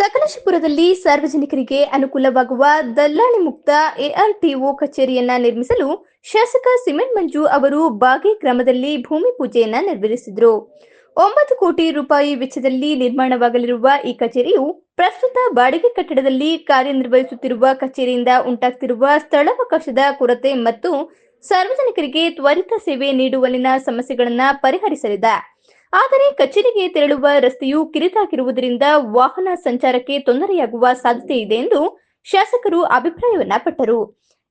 ಸಕಲೇಶಪುರದಲ್ಲಿ ಸಾರ್ವಜನಿಕರಿಗೆ ಅನುಕೂಲವಾಗುವ ದಲ್ಲಾಳಿ ಮುಕ್ತ ಎಆರ್ಟಿಒ ಕಚೇರಿಯನ್ನ ನಿರ್ಮಿಸಲು ಶಾಸಕ ಸಿಮೆಂಟ್ ಮಂಜು ಅವರು ಬಾಗೆ ಗ್ರಾಮದಲ್ಲಿ ಭೂಮಿ ಪೂಜೆಯನ್ನ ನೆರವೇರಿಸಿದರು. ಒಂಬತ್ತು ಕೋಟಿ ರೂಪಾಯಿ ವೆಚ್ಚದಲ್ಲಿ ನಿರ್ಮಾಣವಾಗಲಿರುವ ಈ ಕಚೇರಿಯು ಪ್ರಸ್ತುತ ಬಾಡಿಗೆ ಕಟ್ಟಡದಲ್ಲಿ ಕಾರ್ಯನಿರ್ವಹಿಸುತ್ತಿರುವ ಕಚೇರಿಯಿಂದ ಉಂಟಾಗ್ತಿರುವ ಸ್ಥಳಾವಕಾಶದ ಕೊರತೆ ಮತ್ತು ಸಾರ್ವಜನಿಕರಿಗೆ ತ್ವರಿತ ಸೇವೆ ನೀಡುವಲ್ಲಿನ ಸಮಸ್ಯೆಗಳನ್ನು ಪರಿಹರಿಸಲಿದೆ. ಆದರೆ ಕಚೇರಿಗೆ ತೆರಳುವ ರಸ್ತೆಯು ಕಿರಿದಾಗಿರುವುದರಿಂದ ವಾಹನ ಸಂಚಾರಕ್ಕೆ ತೊಂದರೆಯಾಗುವ ಸಾಧ್ಯತೆ ಇದೆ ಎಂದು ಶಾಸಕರು ಅಭಿಪ್ರಾಯವನ್ನ ಪಟ್ಟರು.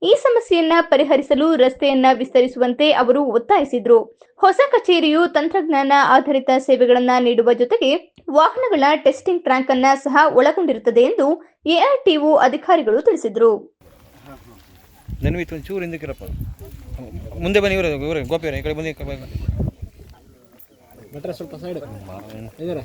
ಈ ಸಮಸ್ಯೆಯನ್ನ ಪರಿಹರಿಸಲು ರಸ್ತೆಯನ್ನ ವಿಸ್ತರಿಸುವಂತೆ ಅವರು ಒತ್ತಾಯಿಸಿದ್ರು. ಹೊಸ ಕಚೇರಿಯು ತಂತ್ರಜ್ಞಾನ ಆಧಾರಿತ ಸೇವೆಗಳನ್ನ ನೀಡುವ ಜೊತೆಗೆ ವಾಹನಗಳ ಟೆಸ್ಟಿಂಗ್ ಟ್ರ್ಯಾಂಕ್ ಅನ್ನ ಸಹ ಒಳಗೊಂಡಿರುತ್ತದೆ ಎಂದು ಎಆರ್ಟಿಒ ಅಧಿಕಾರಿಗಳು ತಿಳಿಸಿದರು. ಮುಂದೆ ಬನ್ನಿ ಇವರು ಗೋಪಿಯವರೇ ಈ ಕಡೆ ಬನ್ನಿ ಈ ಕಡೆ ಬನ್ನಿ. ಭಟ್ರೆ ಸ್ವಲ್ಪ ಸೈಡ್ ಇದಾರೆ?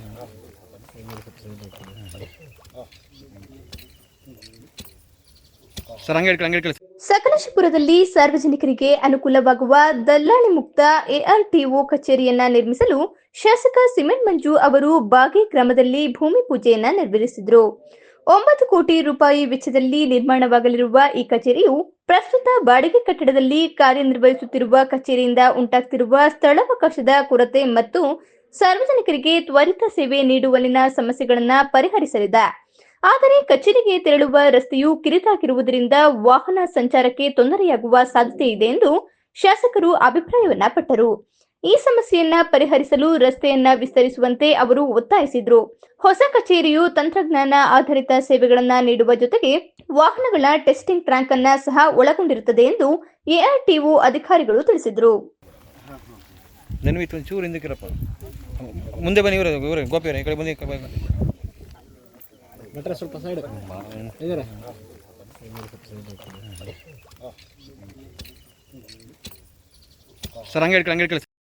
ಸಕಲೇಶಪುರದಲ್ಲಿ ಸಾರ್ವಜನಿಕರಿಗೆ ಅನುಕೂಲವಾಗುವ ದಲ್ಲಾಳಿ ಮುಕ್ತ ಎಆರ್ಟಿಒ ಕಚೇರಿಯನ್ನ ನಿರ್ಮಿಸಲು ಶಾಸಕ ಸಿಮೆಂಟ್ ಮಂಜು ಅವರು ಬಾಗಿ ಗ್ರಾಮದಲ್ಲಿ ಭೂಮಿ ಪೂಜೆಯನ್ನ ನೆರವೇರಿಸಿದರು. ಒಂಬತ್ತು ಕೋಟಿ ರೂಪಾಯಿ ವೆಚ್ಚದಲ್ಲಿ ನಿರ್ಮಾಣವಾಗಲಿರುವ ಈ ಕಚೇರಿಯು ಪ್ರಸ್ತುತ ಬಾಡಿಗೆ ಕಟ್ಟಡದಲ್ಲಿ ಕಾರ್ಯನಿರ್ವಹಿಸುತ್ತಿರುವ ಕಚೇರಿಯಿಂದ ಉಂಟಾಗ್ತಿರುವ ಸ್ಥಳಾವಕಾಶದ ಕೊರತೆ ಮತ್ತು ಸಾರ್ವಜನಿಕರಿಗೆ ತ್ವರಿತ ಸೇವೆ ನೀಡುವಲ್ಲಿನ ಸಮಸ್ಯೆಗಳನ್ನು ಪರಿಹರಿಸಲಿದೆ. ಆದರೆ ಕಚೇರಿಗೆ ತೆರಳುವ ರಸ್ತೆಯು ಕಿರಿದಾಗಿರುವುದರಿಂದ ವಾಹನ ಸಂಚಾರಕ್ಕೆ ತೊಂದರೆಯಾಗುವ ಸಾಧ್ಯತೆ ಇದೆ ಎಂದು ಶಾಸಕರು ಅಭಿಪ್ರಾಯವನ್ನ ಪಟ್ಟರು. ಈ ಸಮಸ್ಯೆಯನ್ನ ಪರಿಹರಿಸಲು ರಸ್ತೆಯನ್ನ ವಿಸ್ತರಿಸುವಂತೆ ಅವರು ಒತ್ತಾಯಿಸಿದ್ರು. ಹೊಸ ಕಚೇರಿಯು ತಂತ್ರಜ್ಞಾನ ಆಧಾರಿತ ಸೇವೆಗಳನ್ನ ನೀಡುವ ಜೊತೆಗೆ ವಾಹನಗಳ ಟೆಸ್ಟಿಂಗ್ ಟ್ರ್ಯಾಂಕ್ ಅನ್ನ ಸಹ ಒಳಗೊಂಡಿರುತ್ತದೆ ಎಂದು ಎಆರ್ಟಿಒ ಅಧಿಕಾರಿಗಳು ತಿಳಿಸಿದ್ರು. ಮುಂದೆ ಬನ್ನಿ ಗೋಪಿಯವರೇ ಈ ಕಡೆ ಸ್ವಲ್ಪ ಸೈಡ್ ಇದಾರೆ. ಸರ್ ಹಂಗೆ ಹೇಳ್ಕೊಳ್ಳಿ ಹಂಗೆ ಹೇಳ್ಕೊಳ್ಳಿ